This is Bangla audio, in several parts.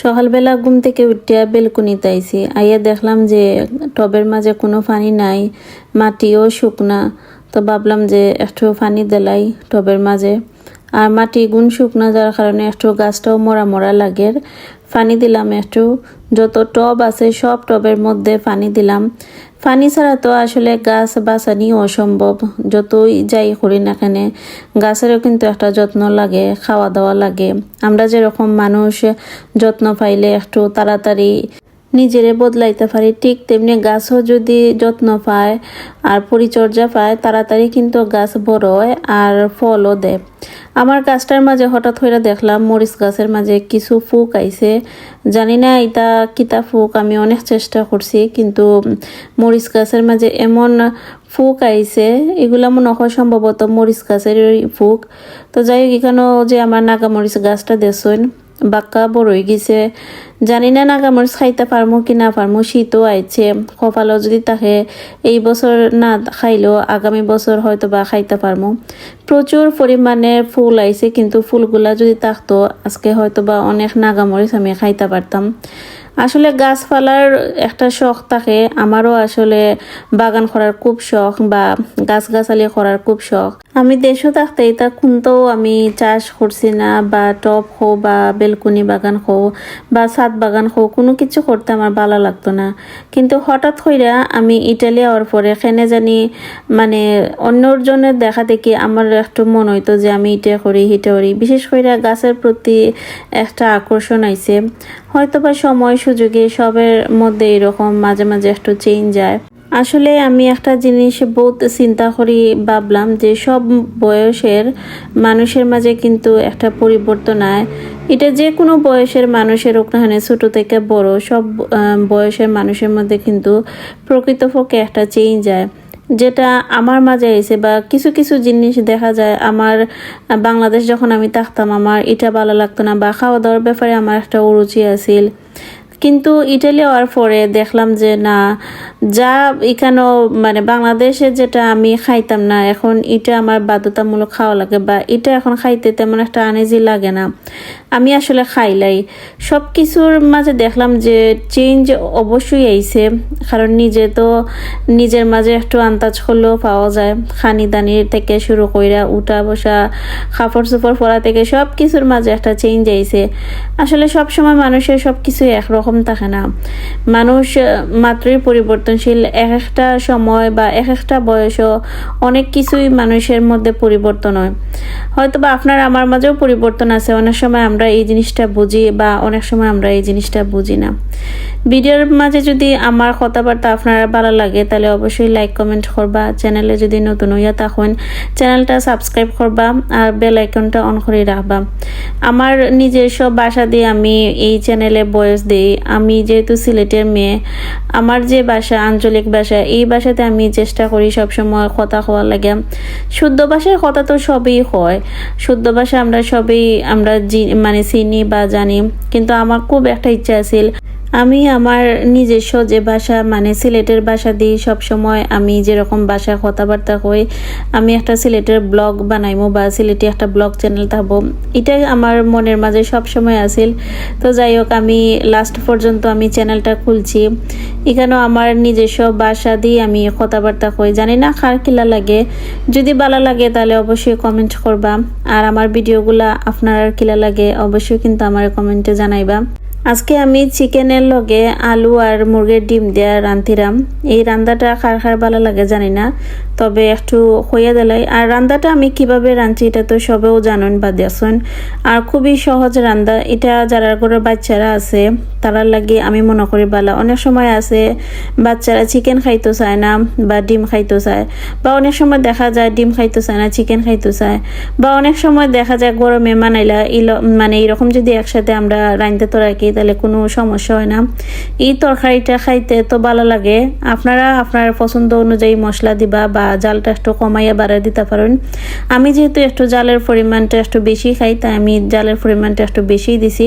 সকালবেলা ঘুম থেকে উঠিয়া বেলকুনিতে আইসি আইয়া দেখলাম যে টবের মাঝে কোনো পানি নাই, মাটিও শুকনা। তো ভাবলাম যে একটু পানি দেলাই টবের মাঝে। আর মাটি গুণ শুকনা যার কারণে একটু গাছটাও মরা মরা লাগের পানি দিলাম একটু। যত টব আছে, সব টবের মধ্যে পানি দিলাম। পানি ছাড়া তো আসলে গাছ বাঁচানি অসম্ভব। যতই যাই করি না কেন, গাছেরও কিন্তু একটা যত্ন লাগে খাওয়া দাওয়া লাগে। আমরা যেরকম মানুষ, যত্ন পাইলে একটু তাড়াতাড়ি নিজেরে বদলাইতে পারি, ঠিক তেমনি গাছও যদি যত্ন পায় আর পরিচর্যা পায়, তাড়াতাড়ি কিন্তু গাছ বড় হয় আর ফলও দেয়। আমার গাছটার মাঝে হঠাৎ হইরা দেখলাম মরিচ গাছের মাঝে কিছু ফুক আইছে। জানি না এটা কিতা ফুক, আমি অনেক চেষ্টা করছি, কিন্তু মরিচ গাছের মাঝে এমন ফুক আইছে, এগুলা মনে হয় সম্ভবত মরিচ গাছের ফুক। তো যাই হোক, এখানেও যে আমার নাগা মরিচ গাছটা দেখছেন বাক্কা বড়ই গেছে। জানি না নাগামর খাইতে পারমো কি না পারমো, শীতও আইছে। কপালও যদি তাকে এই বছর না খাইলেও আগামী বছর হয়তো বা খাইতে পারমো। প্রচুর পরিমাণে ফুল আইছে, কিন্তু ফুলগুলা যদি থাকতো আজকে হয়তো বা অনেক নাগামরিচ আমি খাইতে পারতাম। আসলে গাছপালার একটা শখ থাকে। আমারও আসলে বাগান করার খুব শখ বা গাছ গাছগাছালি করার খুব শখ। আমি দেশও থাকতে এটা কোনটাও আমি চাষ করছি না বা টপ হো বা বেলকুনি বাগান হো বা ছাদ বাগান হো কোনো কিছু করতে আমার ভালো লাগতো না। কিন্তু হঠাৎ হইরা আমি ইটালি হওয়ার পরে এখানে জানি মানে অন্যজনের দেখা দেখি আমার একটু মন হইতো যে আমি ইটা করি, হিটে করি। বিশেষ করে গাছের প্রতি একটা আকর্ষণ আইছে। হয়তো বা সময় সুযোগে সবের মধ্যে এরকম মাঝে মাঝে একটু চেঞ্জ যায়। আসলে আমি একটা জিনিস বহুত চিন্তা করি, ভাবলাম যে সব বয়সের মানুষের মাঝে কিন্তু একটা পরিবর্তন আয়। এটা যে কোনো বয়সের মানুষের ওখানে ছোট থেকে বড়, সব বয়সের মানুষের মধ্যে কিন্তু প্রকৃতপক্ষে একটা চেঞ্জ যায় যেটা আমার মাঝে এসে বা কিছু কিছু জিনিস দেখা যায়, আমার বাংলাদেশ যখন আমি থাকতাম, আমার এটা ভালো লাগতো না বা খাওয়া দাওয়ার ব্যাপারে আমার একটা অরুচি আছিল। কিন্তু ইটালি হওয়ার পরে দেখলাম যে না, যা এখানেও মানে বাংলাদেশে যেটা আমি খাইতাম না, এখন এটা আমার বাধ্যতামূলক খাওয়া লাগে বা এটা এখন খাইতে তেমন একটা আনেজি লাগে না। আমি আসলে খাইলাই সব কিছুর মাঝে দেখলাম যে চেঞ্জ অবশ্যই আইছে, কারণ নিজে তো নিজের মাঝে একটু আন্দাজ করলেও পাওয়া যায়। খানি দানির থেকে শুরু কইরা উঠা বসা কাপড় চোপড় পরা থেকে সব কিছুর মাঝে একটা চেঞ্জ আইছে। আসলে সব সময় মানুষের সব কিছুই একরকম থাকে না। মানুষ মাত্রই পরিবর্তনশীল এক একটা সময় বা এক একটা বয়সও অনেক কিছুই মানুষের মধ্যে পরিবর্তন হয়। হয়তো বা আপনার আমার মাঝেও পরিবর্তন আছে। অনেক সময় আমরা এই জিনিসটা বুঝি বা অনেক সময় আমরা এই জিনিসটা বুঝি না। ভিডিওর মাঝে যদি আমার কথাবার্তা আপনার ভালো লাগে, তাহলে অবশ্যই লাইক কমেন্ট করবা। চ্যানেলে যদি নতুন হইয়া থাকেন, চ্যানেলটা সাবস্ক্রাইব করবা আর বেল আইকনটা অন করে রাখবা। আমার নিজস্ব বাসা দিয়ে আমি এই চ্যানেলে বয়স দিই। আমি যেহেতু সিলেটের মেয়ে, আমার যে ভাষা আঞ্চলিক ভাষা এই ভাষাতে আমি চেষ্টা করি সবসময় কথা হওয়া লাগে। শুদ্ধ ভাষার কথা তো সবই হয়। শুদ্ধ ভাষা আমরা সবই আমরা মানে চিনি বা জানি, কিন্তু আমার খুব একটা ইচ্ছা আছিল আমি আমার নিজস্ব যে ভাষা মানে সিলেটের ভাষা দিয়ে সবসময়, আমি যেরকম ভাষা কথাবার্তা কই, আমি একটা সিলেটের ব্লগ বানাইমো বা সিলেটে একটা ব্লগ চ্যানেল থাকব। এটাই আমার মনের মাঝে সবসময় আছিল। তো যাই হোক, আমি লাস্ট পর্যন্ত আমি চ্যানেলটা খুলছি। এখানেও আমার নিজস্ব ভাষা দিয়ে আমি কথাবার্তা কই। জানি না কার কিলা লাগে। যদি ভালো লাগে তাহলে অবশ্যই কমেন্ট করবা। আর আমার ভিডিওগুলা আপনার কিলা লাগে, অবশ্যই কিন্তু আমার কমেন্টে জানাইবা। আজকে আমি চিকেনের লগে আলু আর মুরগির ডিম দিয়া রান্ধিরাম। এই রান্দাটা খার খার ভালো লাগে জানি না, তবে একটু হইয়া দিলাই আর রান্দাটা আমি কীভাবে রাঁধছি এটা তো সবেও জানেন বা দেখছেন আর খুবই সহজ রান্দা এটা যারা ঘরের বাচ্চারা আছে, তারা লাগে আমি মনে করি ভালো অনেক সময় আছে, বাচ্চারা চিকেন খাইতে চায় না বা ডিম খাইতে চায়। বা অনেক সময় দেখা যায় ডিম খাইতে চায় না, চিকেন খাইতে চায়। বা অনেক সময় দেখা যায় গরমে মানাইলা ইল মানে এইরকম যদি একসাথে আমরা রাঁধতে তো রাখি তাহলে কোনো সমস্যা হয় না। এই তরকারিটা খাইতে তো ভালো লাগে। আপনারা আপনার পছন্দ অনুযায়ী মশলা দিবা বা জালটা একটু কমাইয়া বাড়াই দিতে পারেন। আমি যেহেতু একটু জালের পরিমাণটা একটু বেশি খাই, তাই আমি জালের পরিমাণটা একটু বেশি দিছি।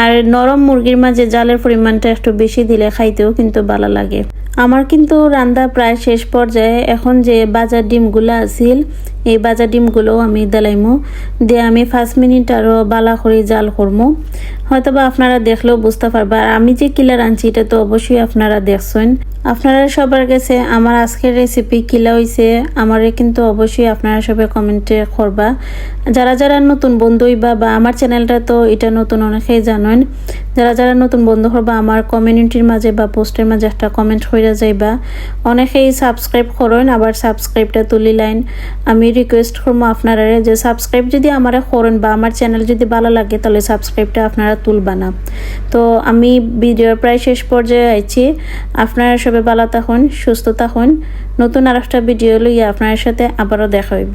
আর নরম মুরগির মাঝে জালের পরিমাণটা একটু বেশি দিলে খাইতেও কিন্তু ভালো লাগে। আমার কিন্তু রান্না প্রায় শেষ পর্যায়ে। এখন যে বাজার ডিমগুলো আছিল, এই বাজার ডিমগুলো আমি দেলাইমু। দিয়ে আমি পাঁচ মিনিট আরও বালা করে জাল করমু। হয়তো বা আপনারা দেখলেও বুঝতে পারবা। আর আমি যে কিলার আনছি, এটা তো অবশ্যই আপনারা দেখছেন। আপনারা সবার কাছে আমার আজকের রেসিপি কিলা হইছে, আমারে কিন্তু অবশ্যই আপনারা সবাই কমেন্টে করবা। যারা যারা নতুন বন্ধু হইবা বা আমার চ্যানেলটা তো এটা নতুন অনেকেই জানেন, যারা যারা নতুন বন্ধু হবা, আমার কমিউনিটির মাঝে বা পোস্টের মাঝে একটা কমেন্ট হইয়া যাইবা। অনেকেই সাবস্ক্রাইব করেন, আবার সাবস্ক্রাইবটা তুলি লাইন। আমি রিকোয়েস্ট করব আপনারা যে সাবস্ক্রাইব যদি আমারে করেন বা আমার চ্যানেল যদি ভালো লাগে, তাহলে সাবস্ক্রাইবটা আপনারা তুলবা না। তো আমি ভিডিওর প্রায় শেষ পর্যায়ে আইছি। আপনারা সবাই ভালো থাকুন সুস্থ থাকুন নতুন আর একটা ভিডিও লইয়া আপনার সাথে আবারও দেখা হইব।